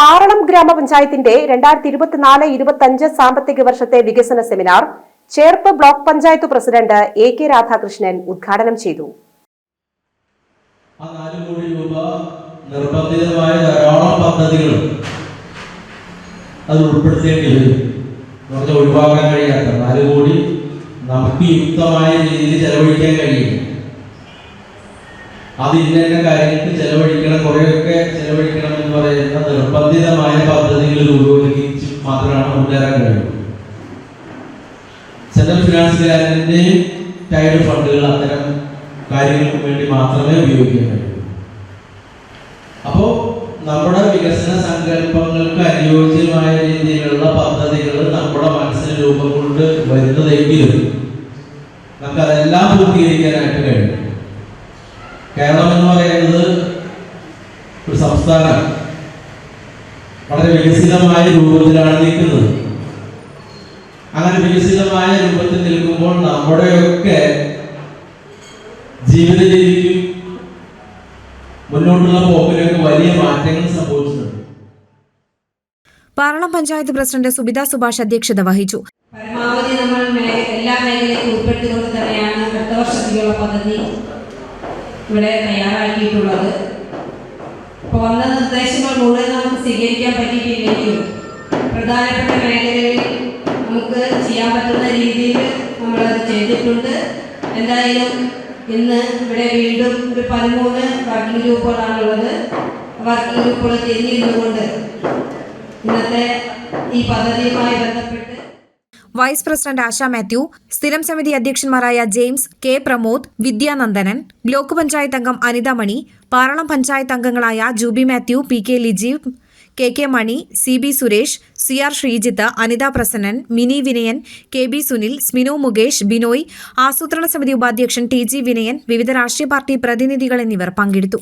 പാറളം ഗ്രാമപഞ്ചായത്തിന്റെ രണ്ടായിരത്തി ഇരുപത്തിനാല് ഇരുപത്തിയഞ്ച് സാമ്പത്തിക വർഷത്തെ വികസന seminar Cherpu block panchayat president A K Radhakrishnan ഉദ്ഘാടനം ചെയ്തു. നിർബന്ധിതമായ ഒഴിവാക്കാൻ കഴിയാത്ത നാല് കോടി നമുക്ക് യുക്തമായ രീതിയിൽ ചെലവഴിക്കാൻ കഴിയും അത് ഇന്ന കാര്യങ്ങൾക്ക് ചെലവഴിക്കണം കുറേയൊക്കെ ചെലവഴിക്കണം എന്ന് പറയുന്ന നിർബന്ധിതമായ പദ്ധതികൾ രൂപീകരിച്ച് മാത്രമാണ് മുന്നേറാൻ കഴിയുന്നത്. സെൻട്രൽ ഫിനാൻസ് ഗ്രാൻഡിന്റെയും ടൈഡ് ഫണ്ടുകൾ അത്തരം കാര്യങ്ങൾക്ക് വേണ്ടി മാത്രമേ ഉപയോഗിക്കാൻ കഴിയൂ. അപ്പോൾ നമ്മുടെ വികസന സങ്കല്പങ്ങൾക്ക് അനുയോജ്യമായ രീതിയിലുള്ള പദ്ധതികൾ നമ്മുടെ മനസ്സിന് രൂപം കൊണ്ട് വരുന്നതെങ്കിലും നമുക്ക് അതെല്ലാം പൂർത്തീകരിക്കാനായിട്ട് കഴിയും. കേരളം എന്ന് പറയുന്നത് ഒരു സംസ്ഥാനം വളരെ വികസിതമായ രൂപത്തിലാണ് നിൽക്കുന്നത്. അങ്ങനെ വികസിതമായ രൂപത്തിൽ നിൽക്കുമ്പോൾ നമ്മുടെയൊക്കെ ജീവിത രീതിക്കും മുന്നോട്ടുള്ള പോക്കിലൊക്കെ വലിയ മാറ്റങ്ങൾ സംഭവിച്ചിട്ടുണ്ട്. പാറളം പഞ്ചായത്ത് പ്രസിഡന്റ് സുബിത സുഭാഷ് അധ്യക്ഷത വഹിച്ചു. പരമാവധി നമ്മൾ എല്ലാ മേഖലയും ഉൾപ്പെടുത്തിക്കൊണ്ട് തന്നെയാണ് അടുത്ത വർഷത്തിലുള്ള പദ്ധതി ഇവിടെ തയ്യാറാക്കിയിട്ടുള്ളത്. അപ്പോൾ വന്ന നിർദ്ദേശങ്ങൾ മുഴുവൻ നമുക്ക് സ്വീകരിക്കാൻ പറ്റിയിട്ടില്ലെങ്കിലും പ്രധാനപ്പെട്ട മേഖലകളിൽ നമുക്ക് ചെയ്യാൻ പറ്റുന്ന രീതിയിൽ നമ്മളത് ചെയ്തിട്ടുണ്ട്. എന്തായാലും ഇന്ന് ഇവിടെ വീണ്ടും ഒരു പതിമൂന്ന് വർക്കിംഗ് ഗ്രൂപ്പുകളാണുള്ളത് വർക്കിംഗ് ഗ്രൂപ്പുകൾ തിരിഞ്ഞിരുന്നുകൊണ്ട് ഇന്നത്തെ ഈ പദ്ധതിയുമായി ബന്ധപ്പെട്ട് വൈസ് പ്രസിഡന്റ് ആശ മാത്യു സ്ഥിരം സമിതി അധ്യക്ഷന്മാരായ ജെയിംസ് കെ പ്രമോദ് വിദ്യാനന്ദനൻ ബ്ലോക്ക് പഞ്ചായത്ത് അംഗം അനിതാമണി പാറളം പഞ്ചായത്ത് അംഗങ്ങളായ Juby Mathew P K Lijeev K K Mani C B Suresh C R Sreejith Anitha Prasannan Mini Vinayan K B Sunil Sminu Mukesh Binoy ആസൂത്രണ സമിതി ഉപാധ്യക്ഷൻ ടി ജി വിനയൻ വിവിധ രാഷ്ട്രീയ പാർട്ടി പ്രതിനിധികൾ എന്നിവർ പങ്കെടുത്തു.